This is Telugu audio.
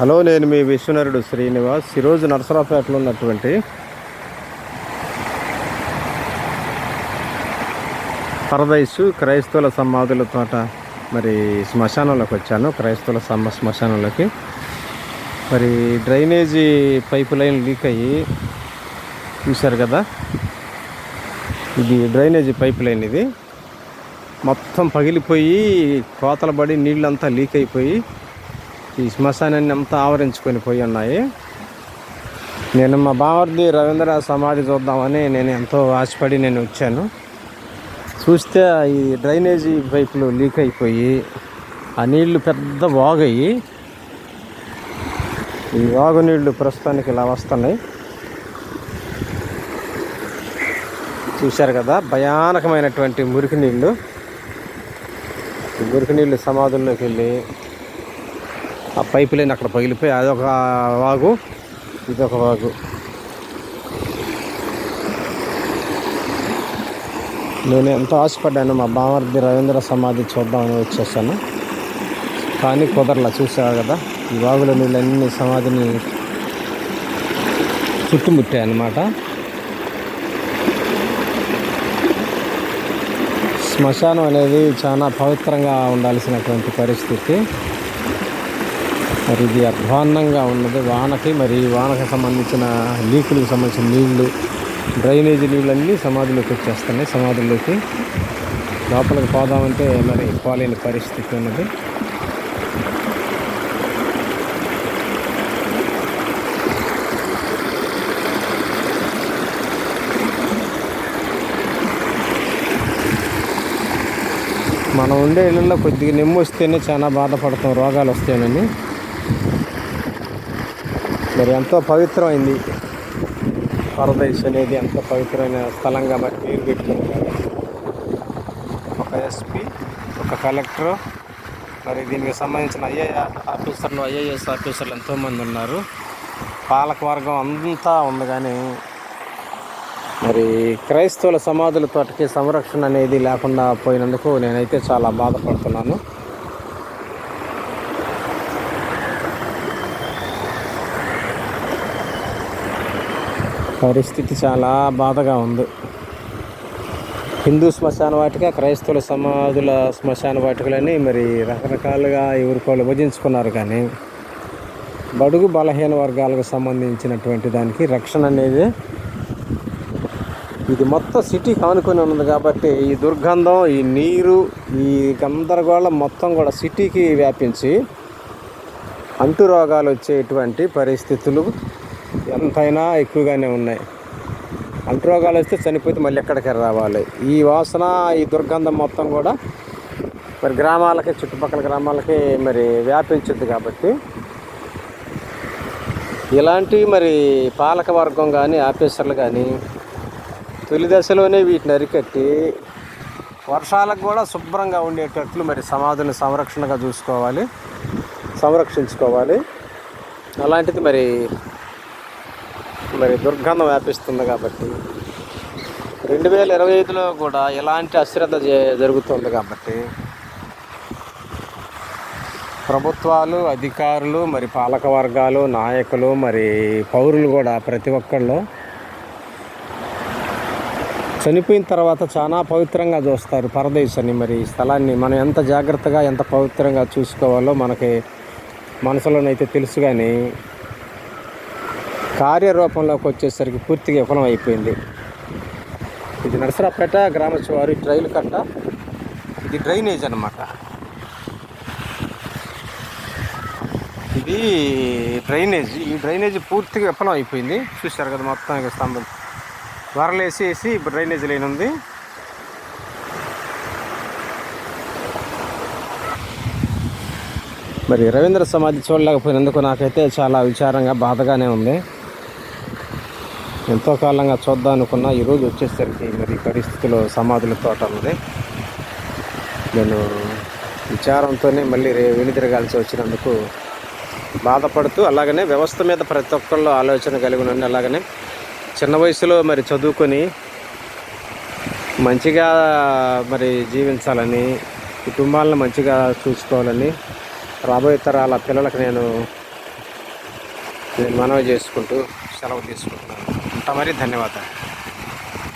హలో నేను మీ విశ్వనరుడు శ్రీనివాస్. ఈరోజు నరసరావుపేటలో ఉన్నటువంటి పరదైసు క్రైస్తవుల సమాధుల తోట మరి శ్మశానంలోకి వచ్చాను. క్రైస్తవుల సమ శ్మశానంలోకి. మరి డ్రైనేజీ పైప్ లైన్ లీక్ అయ్యి చూశారు కదా? ఇది డ్రైనేజీ పైప్ లైన్ ఇది. మొత్తం పగిలిపోయి కోతలు పడి నీళ్ళంతా లీక్ అయిపోయి ఈ శ్మశానాన్ని అంతా ఆవరించుకొని పోయి ఉన్నాయి. నేను మా బావర్ది రవీంద్ర సమాధి చూద్దామని నేను ఎంతో ఆశపడి నేను వచ్చాను. చూస్తే ఈ డ్రైనేజీ పైపులు లీక్ అయిపోయి ఆ నీళ్ళు పెద్ద వాగయ్యి ఈ వాగు నీళ్ళు ప్రస్తుతానికి ఇలా వస్తున్నాయి. చూశారు కదా భయానకమైనటువంటి మురికి నీళ్ళు మురికి నీళ్ళు సమాధుల్లోకి వెళ్ళి ఆ పైప్ లైన్ అక్కడ పగిలిపోయి అదొక వాగు ఇదొక వాగు. నేను ఎంతో ఆశపడ్డాను మా బామర్ది రవీంద్ర సమాధి చూద్దామని వచ్చేసాను. కానీ కుదరలా చూసావు కదా ఈ వాగుల నీళ్ళన్నీ సమాధిని చుట్టుముట్టాయి అన్నమాట శ్మశానం అనేది చాలా పవిత్రంగా ఉండాల్సినటువంటి పరిస్థితి. మరి ఇది అధ్వాన్నంగా ఉన్నది. వానకి మరి వానకు సంబంధించిన లీకులకు సంబంధించిన నీళ్ళు డ్రైనేజీ నీళ్ళన్నీ సమాధిలోకి వచ్చేస్తున్నాయి. సమాధుల్లోకి లోపలికి పోదామంటే మరి పోలేని పరిస్థితి ఉన్నది. మనం ఉండే ఇళ్ళల్లో కొద్దిగా నెమ్ము వస్తేనే చాలా బాధపడతాం రోగాలు వస్తేనని. మరి ఎంతో పవిత్రమైంది. పరదేశ్ అనేది ఎంతో పవిత్రమైన స్థలంగా మరి పేరు పెట్టుకుంది ఒక ఎస్పీ ఒక కలెక్టర్ మరి దీనికి సంబంధించిన ఐఏ ఆఫీసర్లు ఐఏఎస్ ఆఫీసర్లు ఎంతోమంది ఉన్నారు. పాలకవర్గం అంతా ఉంది కానీ మరి క్రైస్తవుల సమాధుల తోటకి సంరక్షణ అనేది లేకుండా పోయినందుకు నేనైతే చాలా బాధపడుతున్నాను. పరిస్థితి చాలా బాధగా ఉంది. హిందూ శ్మశాన వాటిక క్రైస్తవుల సమాధుల శ్మశాన వాటికలని మరి రకరకాలుగా ఎవరికోళ్ళు విభజించుకున్నారు కానీ బడుగు బలహీన వర్గాలకు సంబంధించినటువంటి దానికి రక్షణ అనేది ఇది మొత్తం సిటీకి కానుకొని ఉన్నది కాబట్టి ఈ దుర్గంధం ఈ నీరు ఈ గందరగోళం మొత్తం కూడా సిటీకి వ్యాపించి అంటు రోగాలు వచ్చేటువంటి పరిస్థితులు ఎంతైనా ఎక్కువగానే ఉన్నాయి. అంటురోగాలు వస్తే చనిపోతే మళ్ళీ ఎక్కడికి రావాలి? ఈ వాసన ఈ దుర్గంధం మొత్తం కూడా మరి గ్రామాలకి చుట్టుపక్కల గ్రామాలకి మరి వ్యాపించింది కాబట్టి ఇలాంటి మరి పాలక వర్గం కానీ ఆఫీసర్లు కానీ తొలి దశలోనే వీటిని అరికట్టి వర్షాలకు కూడా శుభ్రంగా ఉండేటట్లు మరి సమాధులను సంరక్షణగా చూసుకోవాలి. సంరక్షించుకోవాలి. అలాంటిది మరి మరి దుర్గంధం వ్యాపిస్తుంది కాబట్టి రెండు వేల ఇరవై ఐదులో కూడా ఎలాంటి అశ్రద్ధ జరుగుతుంది కాబట్టి ప్రభుత్వాలు అధికారులు మరి పాలక వర్గాలు నాయకులు మరి పౌరులు కూడా ప్రతి ఒక్కళ్ళు చనిపోయిన తర్వాత చాలా పవిత్రంగా చూస్తారు పరదేశాన్ని. మరి ఈ స్థలాన్ని మనం ఎంత జాగ్రత్తగా ఎంత పవిత్రంగా చూసుకోవాలో మనకి మనసులోనైతే తెలుసు కానీ కార్యరూపంలోకి వచ్చేసరికి పూర్తిగా విఫలం అయిపోయింది. ఇది నరసరాపేట గ్రామస్వారి ట్రైల్ కట్ట. ఇది డ్రైనేజ్ అన్నమాట. ఇది డ్రైనేజ్. ఈ డ్రైనేజ్ పూర్తిగా విఫలం అయిపోయింది. చూశారు కదా మొత్తం ఇక స్తంభం. వరలేసేసి ఇప్పుడు డ్రైనేజ్ లైన్ ఉంది. మరి రవీంద్ర సమాధి చూడలేకపోయినందుకు నాకైతే చాలా విచారంగా బాధగానే ఉంది. ఎంతో కాలంగా చూద్దాం అనుకున్నా ఈరోజు వచ్చేసరికి మరి పరిస్థితులు సమాధుల తోట ఉంది. నేను విచారంతోనే మళ్ళీ రే వెనుతిరగాల్సి వచ్చినందుకు బాధపడుతూ అలాగనే వ్యవస్థ మీద ప్రతి ఒక్కళ్ళు ఆలోచన కలిగి ఉండి అలాగనే చిన్న వయసులో మరి చదువుకొని మంచిగా మరి జీవించాలని కుటుంబాలను మంచిగా చూసుకోవాలని రాబోయే తరాల పిల్లలకు నేను నేను మనవి చేసుకుంటూ సెలవు తీసుకుంటున్నాను. అంత మరి ధన్యవాదాలు